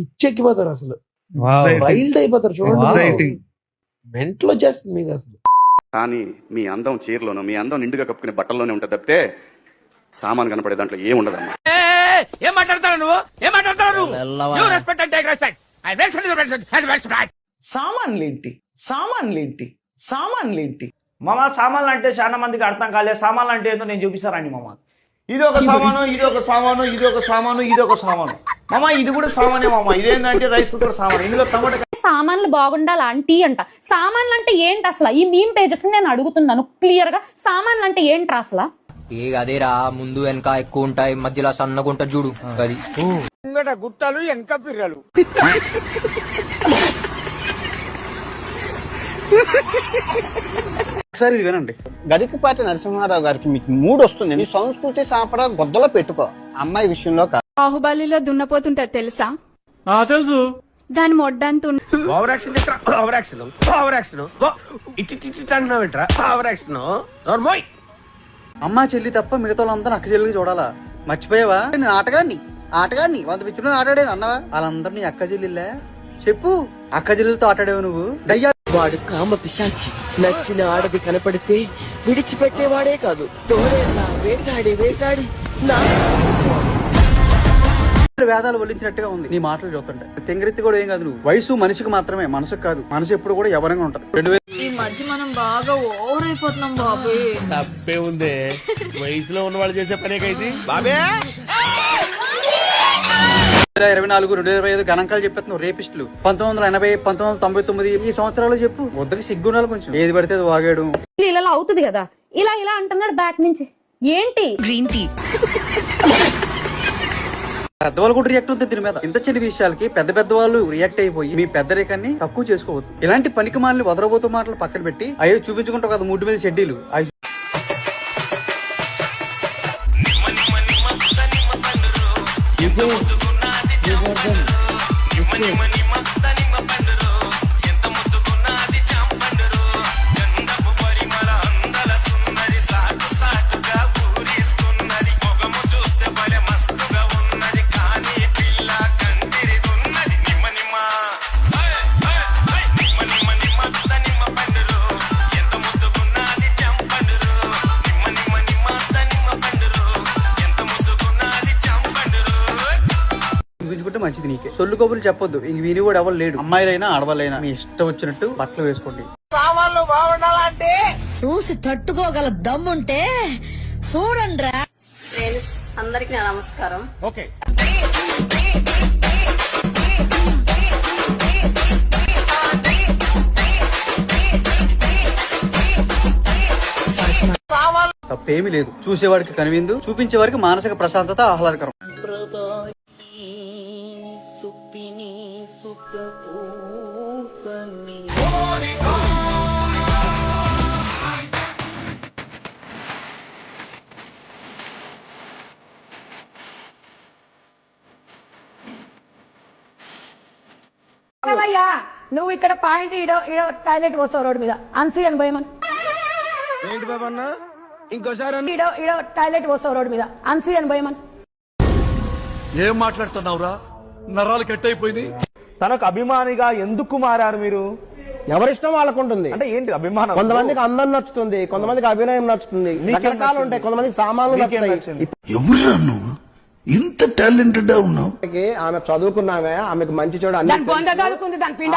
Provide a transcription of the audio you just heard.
పిచ్చెక్కిపోతారు అసలు. వైల్డ్ అయిపోతారు. చూడండి. మెంట్లో చేస్తుంది మీకు అసలు. కానీ మీ అందం చీరలోనూ మీ అందం నిండుగా కప్పుకునే బట్టల్లోనే ఉంటుంది తప్పితే సామాన్ కనపడే దాంట్లో ఏం ఉండదమ్మా. ఏం మాట్లాడతావు నువ్వు? ఏం మాట్లాడతావు నువ్వు? Respect and take respect I respect సామాన్లేంటి? సామాన్లేంటి? సామాన్లేంటి? మామ సామాన్లు అంటే చాలా మందికి అర్థం కాలేదు సామాన్లు అంటే ఏంటో నేను చూపిస్తారండి మామ? ఇది ఒక సామాను ఇది ఒక సామాను ఇది ఒక సామాను ఇది ఒక సామాను. మామ ఇది కూడా సామానే మామ. ఇదేంటంటే రైస్ కుక్కర్ సామాన్. ఇందులో టమాటా సామాన్లు బాగుండాలి ఆంటీ అంట. సామాన్లు అంటే ఏంటి అసలు? ఈ మీమ్ పేజెస్ నేను అడుగుతున్నాను క్లియర్గా. సామాన్లు అంటే ఏంట్రా అసలు? ఏ అదేరా ముందు వెనక ఎక్కువ ఉంటాయి మధ్యలో సన్నగుంట చూడు. అది. గుట్టలు వెనక పిర్రలు. ఒకసారి ఇది వినండి. గరికపాటి నరసింహారావు గారికి మీకు మూడు వస్తుంది నీ సంస్కృతి సాంప్రదాయ గొద్దలో పెట్టుకో. అమ్మాయి విషయంలో కాదు. బాహుబలిలో దున్నపోతుంటది తెలుసా? తెలుసు. దాని మొడ్డంత over action over action over action ఇటు ఇటు అంటున్నావు ఏంట్రా? ఓవర్ యాక్షన్ నోర్మోయ్ అమ్మ చెల్లి తప్ప మిగతా వాళ్ళందరూ అక్క చెల్లికి చూడాలా? మర్చిపోయావా? నేను ఆటగాన్ని ఆటగాన్ని వంద పిచ్చిన ఆటాడాను అన్నవా? వాళ్ళందరూ నీ అక్క చెల్లెళ్ళే చెప్పు. అక్క చెల్లెలతో ఆటాడావు నువ్వు? దయ్యా వాడు కామ పిశాచి నచ్చిన ఆడది కనపడితే విడిచిపెట్టేవాడే కాదు. తోడేలా వేటాడి వేటాడి నా వేదాలు వల్లించినట్టుగా ఉంది. నీ మాటలు చూస్తుంటే. తెంగరెత్తి కూడా ఏం కాదు నువ్వు. వయసు మనిషికి మాత్రమే మనసుకు కాదు. మనసు ఎప్పుడు కూడా ఎవరంగా ఉంటది. రెండు ఈ మధ్య మనం బాగా ఓవర్ అయిపోతున్నాం బాబు. తప్పే ఉంది. వయసులో ఉన్న వాళ్ళు చేసే పనే కైది బాబే! వేల ఇరవై నాలుగు రెండు వేల ఇరవై ఐదు గణాంకాలు చెప్పేస్తున్నావు రేపిస్టులు పంతొమ్మిది వందల ఎనభై పంతొమ్మిది వందల తొంభై తొమ్మిది ఈ సంవత్సరాలు చెప్పు వద్దకి సిగ్గుండాలి కొంచెం ఏది పడితే అది వాగాడు ఇలా అవుతుంది కదా ఇలా ఇలా అంటున్నాడు బ్యాక్ నుంచి ఏంటి గ్రీన్ టీ పెద్దవాళ్ళు కూడా రియాక్ట్ అవుతుంది దీని మీద ఇంత చిన్న విషయాలకి పెద్ద పెద్ద వాళ్ళు రియాక్ట్ అయిపోయి మీ పెద్ద రేఖాన్ని తక్కువ చేసుకోవద్దు ఇలాంటి పనికి మాలని వదలబోతూ మాటలు పక్కన పెట్టి అయ్యో చూపించుకుంటావు కదా ముడ్డు మీద షెడ్యూలు అవి of them. Okay. చూపించుకుంటే మంచిది నీకే. సొల్లు కబుర్లు చెప్పొద్దు. ఇంక వీని కూడా ఎవరు లేడు. అమ్మాయిలైనా ఆడవాళ్ళైనా మీ ఇష్టం వచ్చినట్టు బట్టలు వేసుకోండి. సామాన్లు బాగుండాలంటే? చూసి తట్టుకోగల దమ్ముంటే చూడండి అందరికి నమస్కారం. ఓకే. తప్పేమీ లేదు. చూసేవాడికి కనివిందు. చూపించేవాడికి మానసిక ప్రశాంతత ఆహ్లాదకరం. నువ్వు ఇక్కడ పాయింట్ ఈడో ఈడో టాయిలెట్ పోస్తావు రోడ్డు మీద. అన్సూయన్ భయమన్ ఏంటి బాబా అన్న? ఇంకోసారి టాయిలెట్ పోస్తావు రోడ్డు మీద. అన్సూయన్ భయమన్ ఏం మాట్లాడుతున్నావురా? నరాలు కట్ అయిపోయింది తనకు అభిమానిగా ఎందుకు మారారు మీరు? ఎవరిష్టం వాళ్ళకు ఉంటుంది అంటే ఏంటి అభిమానం? కొంతమందికి అందం నచ్చుతుంది కొంతమందికి అభినయం నచ్చుతుంది. నీకేం రకరకాలు? ఉంటాయి కొంతమంది సామాన్లు నచ్చుతాయి? ఎవరురా నువ్వు? ఇంత టాలెంటెడ్ ఉన్నావు? ఆమె చదువుకున్నామే ఆమెకు మంచి చెడు అన్ని దాని బొంద చదువుకుంది దాని పిండ